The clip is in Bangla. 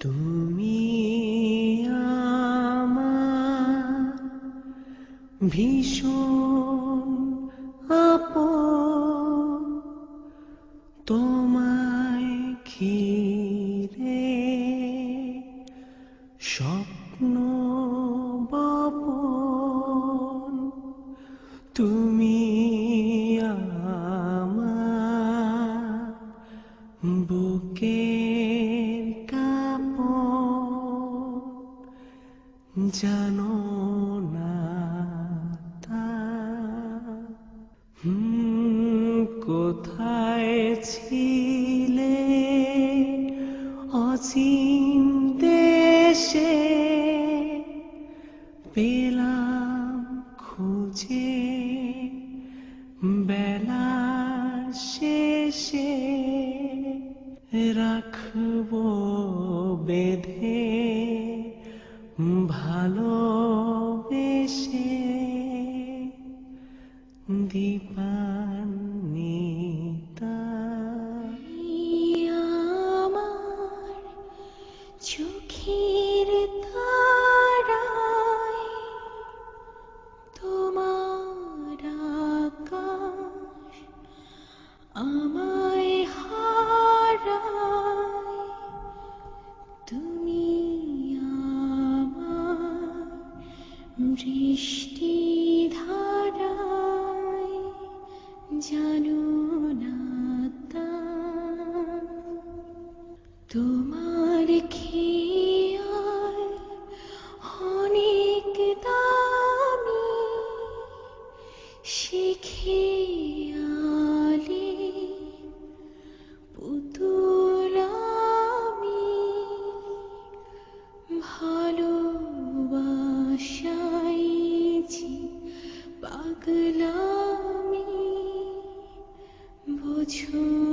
তুমি ভীষণ আপন। তোমায় ঘিরে স্বপ্ন বপন। তুমি আমার বুকের জানো না তা? কোথায় ছিলে? অচিন দেশে পেলাম খুঁজে। বেলার শেষে রাখব বেঁধে। ভালোবেসে দীপান্বিতা। আমার বৃষ্টি ধারায় জানো না তোমার খেয়াল কিছু